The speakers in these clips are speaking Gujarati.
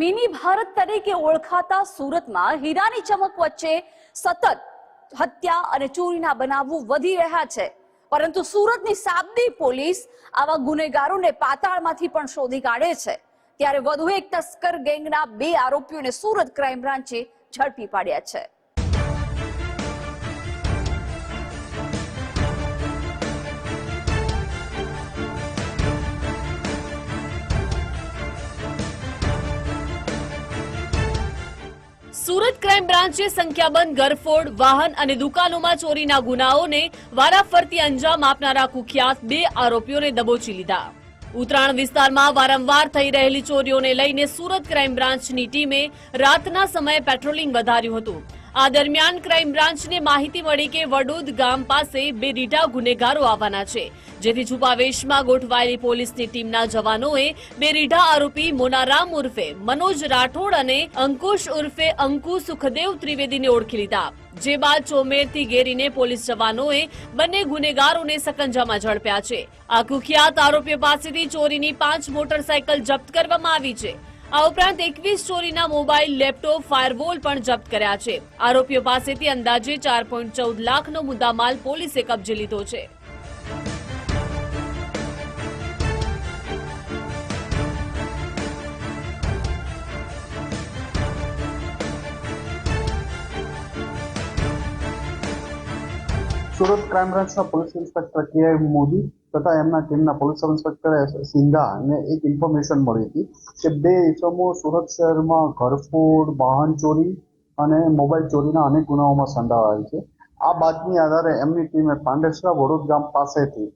મિની ભારત તરીકે ઓળખાતા સુરતમાં હીરાની ચમક વચ્ચે સતત હત્યા અને ચોરીના બનાવો વધી રહ્યા છે. પરંતુ સુરતની સાબદી પોલીસ આવા ગુનેગારોને પાતાળમાંથી પણ શોધી કાઢે છે. ત્યારે વધુ એક તસ્કર ગેંગના બે આરોપીઓને સુરત ક્રાઇમ બ્રાન્ચે ઝડપી પાડ્યા છે. સુરત ક્રાઇમ બ્રાન્ચે સંખ્યાબંધ ગરફોડ વાહન અને દુકાનોમાં ચોરીના ગુનાઓને વારાફરતી અંજામ આપનારા કુખ્યાત બે આરોપીઓને દબોચી લીધા. ઉત્તરાયણ વિસ્તારમાં વારંવાર થઈ રહેલી ચોરીઓને લઈને સુરત ક્રાઇમ બ્રાન્ચની ટીમે રાતના સમયે પેટ્રોલિંગ વધાર્યું હતું. આ દરમિયાન ક્રાઇમ બ્રાન્ચને માહિતી મળી કે વડોદ ગામ પાસે બે રીઢા ગુનેગારો આવવાના છે, જેથી છુપાવેશમાં ગોઠવાયેલી પોલીસની ટીમના જવાનોએ બે રીઢા આરોપી મોનારામ ઉર્ફે મનોજ રાઠોડ અને અંકુશ ઉર્ફે અંકુ સુખદેવ ત્રિવેદીને ઓળખી લીધા. જે બાદ ચોમેરથી ઘેરીને પોલીસ જવાનોએ બંને ગુનેગારોને સકંજામાં ઝડપ્યા છે. આ કુખ્યાત આરોપીઓ પાસેથી ચોરીની પાંચ મોટરસાયકલ જપ્ત કરવામાં આવી છે. આ ઉપરાંત એકવીસ ચોરીના મોબાઈલ, લેપટોપ, ફાયરવોલ પણ જપ્ત કર્યા છે. આરોપીઓ પાસેથી અંદાજે ચાર લાખનો મુદ્દામાલ પોલીસે કબજે લીધો છે. સુરત ક્રાઇમ બ્રાન્ચના પોલીસ ઇન્સ્પેક્ટર કે મોદી તથા એમના ટીમના પોલીસ સબ ઇન્સ્પેક્ટર સિંઘાને એક ઇન્ફોર્મેશન મળી હતી કે બે ઇસમો સુરત શહેરમાં ઘરફોડ, વાહન ચોરી અને મોબાઈલ ચોરીના અનેક ગુનાઓમાં સંડાવાયેલ છે. આ બાતમી આધારે એમની ટીમે પાંડેસરા વડોદ ગામ પાસેથી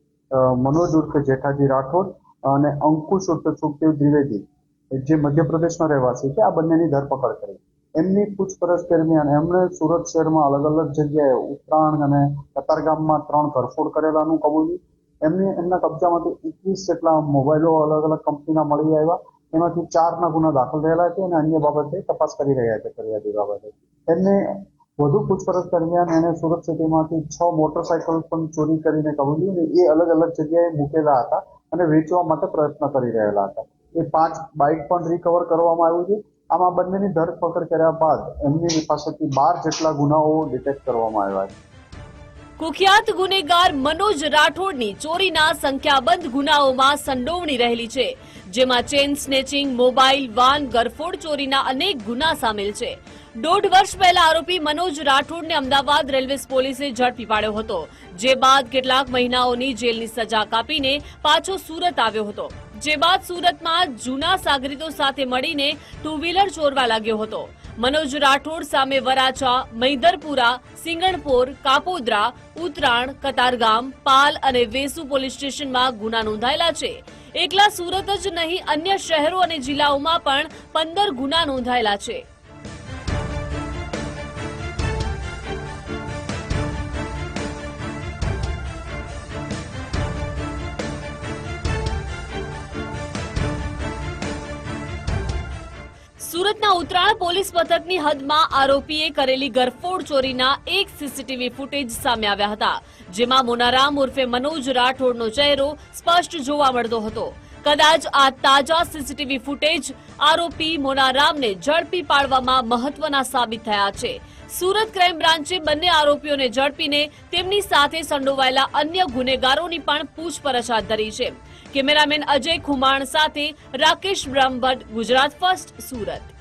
મનોજ ઉર્ફે જેઠાજી રાઠોડ અને અંકુશ ઉર્ફે સુખદેવ દ્વિવેદી, જે મધ્યપ્રદેશના રહેવાસી છે, આ બંનેની ધરપકડ કરી. એમની પૂછપરછ દરમિયાન એમણે સુરત શહેરમાં અલગ અલગ જગ્યાએ ઉત્તરાયણ અને કતારગામમાં ત્રણ ઘરફોડ કરેલાનું કબૂલ્યું. એમની, એમના કબજામાંથી એકવીસ જેટલા મોબાઈલો અલગ અલગ કંપનીના મળી આવ્યા. એમાંથી ચારના ગુના દાખલ થયેલા છે અને અન્ય બાબતે તપાસ કરી રહ્યા છે ફરિયાદી બાબતે. એમને વધુ પૂછપરછ દરમિયાન એણે સુરત સિટીમાંથી છ મોટરસાયકલ પણ ચોરી કરીને કબૂલ્યું અને એ અલગ અલગ જગ્યાએ મૂકેલા હતા અને વેચવા માટે પ્રયત્ન કરી રહેલા હતા. એ પાંચ બાઇક પણ રિકવર કરવામાં આવ્યું છે. આમાં બંનેની ધરપકડ કર્યા બાદ એમની પાસેથી બાર જેટલા ગુનાઓ ડિટેક્ટ કરવામાં આવ્યા છે. કુખ્યાત ગુનેગાર મનોજ રાઠોડની ચોરીના સંખ્યાબંધ ગુનાઓમાં સંડોવણી રહેલી છે, જેમાં ચેન સ્નેચિંગ મોબાઈલ વાન, ગરફોડ ચોરીના અનેક ગુના સામેલ છે. દોઢ વર્ષ પહેલા આરોપી મનોજ રાઠોડને અમદાવાદ રેલવે પોલીસે ઝડપી પાડ્યો હતો, જે બાદ કેટલાક મહિનાઓની જેલની સજા કાપીને પાછો સુરત આવ્યો હતો. જે બાદ સુરતમાં જૂના સાગરીતો સાથે મળીને ટુ વ્હીલર ચોરવા લાગ્યો હતો. મનોજ રાઠોડ સામે વરાછા, મૈદરપુરા, સિંગણપોર, કાપોદ્રા ઉતરાણ કતારગામ, પાલ અને વેસુ પોલીસ સ્ટેશનમાં ગુના નોંધાયેલા છે. એકલા સુરત જ નહીં, અન્ય શહેરો અને જિલ્લાઓમાં પણ પંદર ગુના નોંધાયેલા છે. સુરતના ઉત્તરાયણ પોલીસ મથકની હદમાં આરોપીએ કરેલી ગરફોડ ચોરીના એક સીસીટીવી ફૂટેજ સામે આવ્યા હતા, જેમાં મોનારામ ઉર્ફે મનોજ રાઠોડનો ચહેરો સ્પષ્ટ જોવા મળતો હતો. કદાચ આ તાજા સીસીટીવી ફૂટેજ આરોપી મોનારામને ઝડપી પાડવામાં મહત્વના સાબિત થયા છે. સુરત ક્રાઇમ બ્રાન્ચે બંને આરોપીઓને ઝડપીને તેમની સાથે સંડોવાયેલા અન્ય ગુનેગારોની પણ પૂછપરછ હાથ ધરી છે. કેમેરામેન અજય ખુમાણ સાથે રાકેશ બ્રહ્મભટ્ટ, ગુજરાત ફર્સ્ટ, સુરત.